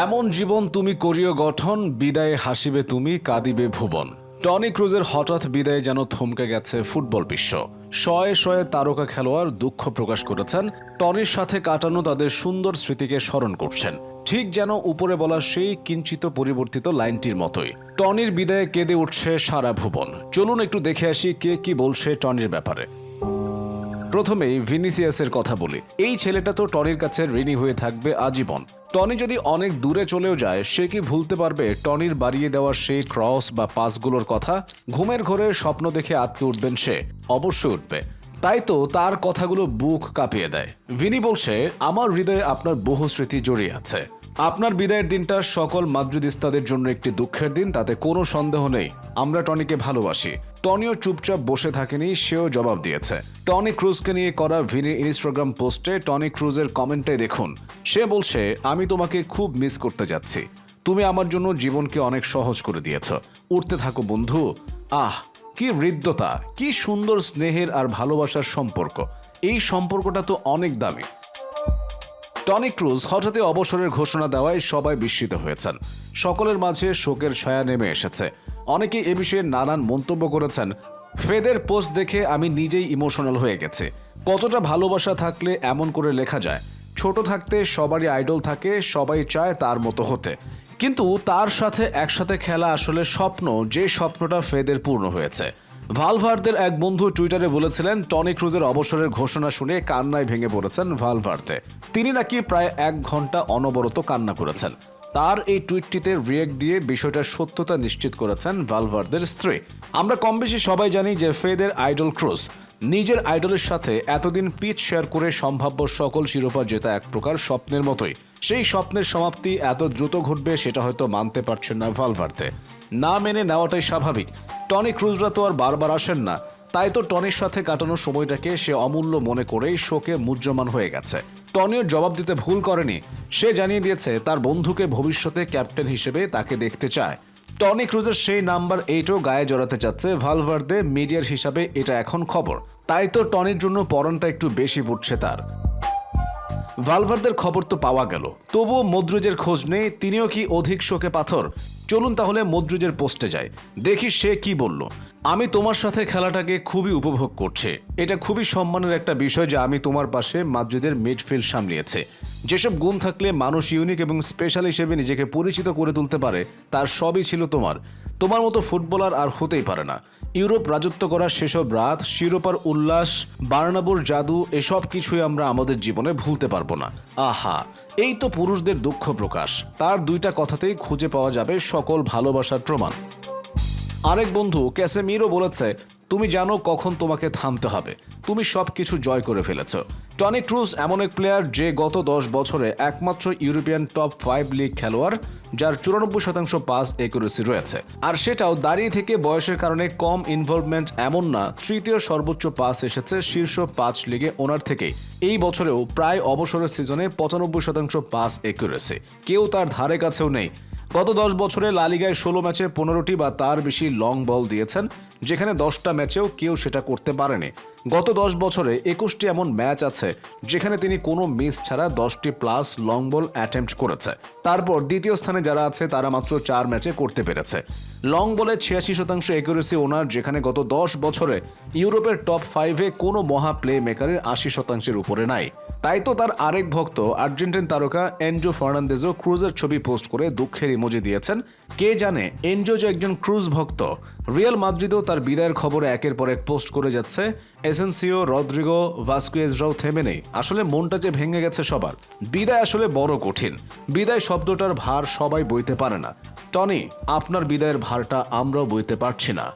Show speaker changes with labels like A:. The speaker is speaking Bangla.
A: এমন জীবন তুমি করিও গঠন, বিদায়ে হাসিবে তুমি, কাঁদিবে ভুবন। টনি ক্রুজের হঠাৎ বিদায়ে যেন থমকে গেছে ফুটবল বিশ্ব। শয়ে শয়ে তারকা খেলোয়াড় দুঃখ প্রকাশ করেছেন, টনির সাথে কাটানো তাদের সুন্দর স্মৃতিকে স্মরণ করছেন। ঠিক যেন উপরে বলা সেই কিঞ্চিত পরিবর্তিত লাইনটির মতোই। টনির বিদায়ে কেঁদে উঠছে সারা ভুবন। চলুন একটু দেখে আসি কে কি বলছে টনির ব্যাপারে। প্রথমেই ভিনিসিয়াসের কথা বলি। এই ছেলেটা তো টনির কাছে ঋণী হয়ে থাকবে আজীবন। টনি যদি অনেক দূরে চলেও যায়, সে কি ভুলতে পারবে টনির বাড়িয়ে দেওয়া সেই ক্রস বা পাসগুলোর কথা? ঘুমের ঘরে স্বপ্ন দেখে আটকে উঠবেন সে। অবশ্যই উঠবে। তাই তো তার কথাগুলো বুক কাঁপিয়ে দেয়। ভিনি বলছে, আমার হৃদয়ে আপনার বহু স্মৃতি জড়িয়ে আছে। আপনার বিদায়ের দিনটা সকল মাদ্রিদিস্তাদের জন্য একটি দুঃখের দিন, তাতে কোনো সন্দেহ নেই। আমরা টনিকে ভালোবাসি। টনিও চুপচাপ বসে থাকেনি, সেও জবাব দিয়েছে। টনি ক্রুজকে নিয়ে করা ভিনির ইনস্টাগ্রাম পোস্টে টনি ক্রুজের কমেন্টে দেখুন। সে বলছে, আমি তোমাকে খুব মিস করতে যাচ্ছি। তুমি আমার জন্য জীবনকে অনেক সহজ করে দিয়েছ। উঠতে থাকো, বন্ধু। আহ, কি হৃদ্যতা, কি সুন্দর স্নেহের আর ভালোবাসার সম্পর্ক। এই সম্পর্কটা তো অনেক দামি। টনি ক্রুজ হঠাৎই অবসরের ঘোষণা দেওয়ায় সবাই বিস্মিত হয়েছেন। সকলের মাঝে শোকের ছায়া নেমে এসেছে। অনেকে এ বিষয়ে নানান মন্তব্য করেছেন। ফেদের পোস্ট দেখে আমি নিজেই ইমোশনাল হয়ে গেছে। কতটা ভালোবাসা থাকলে এমন করে লেখা যায়? ছোট থাকতে সবারই আইডল থাকে, সবাই চায় তার মতো হতে। কিন্তু তার সাথে একসাথে খেলা আসলে স্বপ্ন, যে স্বপ্নটা ফেদের পূর্ণ হয়েছে। ভালভার্দের এক বন্ধু টুইটারে বলেছিলেন, টনি ক্রুজের অবসরের ঘোষণা শুনে কান্নায় ভেঙে পড়েছেন ভালভার্দে তিনি নাকি প্রায় এক ঘণ্টা অনবরত কান্না করেছেন। তার এই টুইটটিতে রিয়েক্ট দিয়ে বিষয়টার সত্যতা নিশ্চিত করেছেন ভালভার্দের স্ত্রী। আমরা কম বেশি সবাই জানি যে ফেদের আইডল ক্রুজ নিজের আইডলের সাথে এতদিন পিচ শেয়ার করে সম্ভাব্য সকল শিরোপা জেতা এক প্রকার স্বপ্নের মতোই। সেই স্বপ্নের সমাপ্তি এত দ্রুত ঘটবে সেটা হয়তো মানতে পারছেন না ভালভার্তে। না মেনে নেওয়াটাই স্বাভাবিক। টনি ক্রুজরা তো আর বারবার আসেন না। তাই তো টনির সাথে কাটানোর সময়টাকে সে অমূল্য মনে করেই শোকে মুহ্যমান হয়ে গেছে। টনিও জবাব দিতে ভুল করেনি। সে জানিয়ে দিয়েছে, তার বন্ধুকে ভবিষ্যতে ক্যাপ্টেন হিসেবে তাকে দেখতে চায়। টনি ক্রুজের সেই নাম্বার এইটও গায়ে জড়াতে চাচ্ছে ভালভার্দে মিডিয়ার হিসাবে এটা এখন খবর। তাই তো টনির জন্য পরনটা একটু বেশি পড়ছে তার। ভালভার্দের খবর তো পাওয়া গেল। তবুও মদ্রুজের খোঁজ নেই, তিনিও কি অধিক শোকে পাথর? চলুন তাহলে মদ্রুজের পোস্টে যাই। দেখি সে কি বলল। আমি তোমার সাথে খেলাটাকে খুবই উপভোগ করছে। এটা খুবই সম্মানের একটা বিষয় যে আমি তোমার পাশে মাদ্রিদের মিডফিল্ড সামলিয়েছে। যেসব গুণ থাকলে মানুষ ইউনিক এবং স্পেশাল হিসেবে নিজেকে পরিচিত করে তুলতে পারে, তার সবই ছিল তোমার। তোমার মতো ফুটবলার আর হতেই পারে না। ইউরোপ রাজত্ব করার সেসব রাত, শিরোপার উল্লাস, বার্নাবুর জাদু, এসব কিছুই আমরা আমাদের জীবনে ভুলতে পারব না। আহা, এই তো পুরুষদের দুঃখ প্রকাশ। তার দুইটা কথাতেই খুঁজে পাওয়া যাবে সকল ভালোবাসার প্রমাণ। আরেক বন্ধু ক্যাসেমিরও বলেছে তুমি জানো কখন তোমাকে থামতে হবে। তুমি সব কিছু জয় করে ফেলেছ। টনি ক্রুজ এমন এক প্লেয়ার যে গত দশ বছরে একমাত্র ইউরোপিয়ান টপ ফাইভ লিগ খেলোয়াড়, যার চুরানব্বই শতাংশ পাস একুরেসি রয়েছে। আর সেটাও দাঁড়িয়ে থেকে বয়সের কারণে কম ইনভলভমেন্ট এমন না, তৃতীয় সর্বোচ্চ পাস এসেছে শীর্ষ পাঁচ লিগে ওনার থেকে এই বছরেও প্রায় অবসরের সিজনে পঁচানব্বই শতাংশ পাস একুরেসি কেউ তার ধারে কাছেও নেই। গত দশ বছরে লালিগায় ষোলো ম্যাচে পনেরোটি বা তার বেশি লং বল দিয়েছেন, যেখানে দশটা ম্যাচেও কেউ সেটা করতে পারেনি। গত দশ বছরে একুশটি এমন ম্যাচ আছে, যেখানে তিনি কোনো মিস ছাড়া দশটি প্লাস লং বল অ্যাটেম্প্ট করেছে। তারপর দ্বিতীয় স্থানে যারা আছে, তারা মাত্র চার ম্যাচে করতে পেরেছে। লং বলে ছিয়াশি শতাংশ একুরেসি ওনার যেখানে গত দশ বছরে ইউরোপের টপ ফাইভে কোনো মহা প্লে মেকারের আশি শতাংশের উপরে নাই। তাই তো তার আরেক ভক্ত আর্জেন্টিন তারকা এনজো ফার্নান্দেজও ক্রুজের ছবি পোস্ট করে দুঃখের ইমোজি দিয়েছেন। কে জানে, এনজো যে একজন ক্রুজ ভক্ত, রিয়াল মাদ্রিদও তার বিদায়ের খবরে একের পর এক পোস্ট করে যাচ্ছে। এসেন্সিও, রদ্রিগো, ভাস্কুয়েজরাও থেমে নেই। আসলে মনটা যে ভেঙে গেছে সবার। বিদায় আসলে বড় কঠিন। বিদায় শব্দটার ভার সবাই বইতে পারে না। টনি, আপনার বিদায়ের ভারটা আমরাও বইতে পারছি না।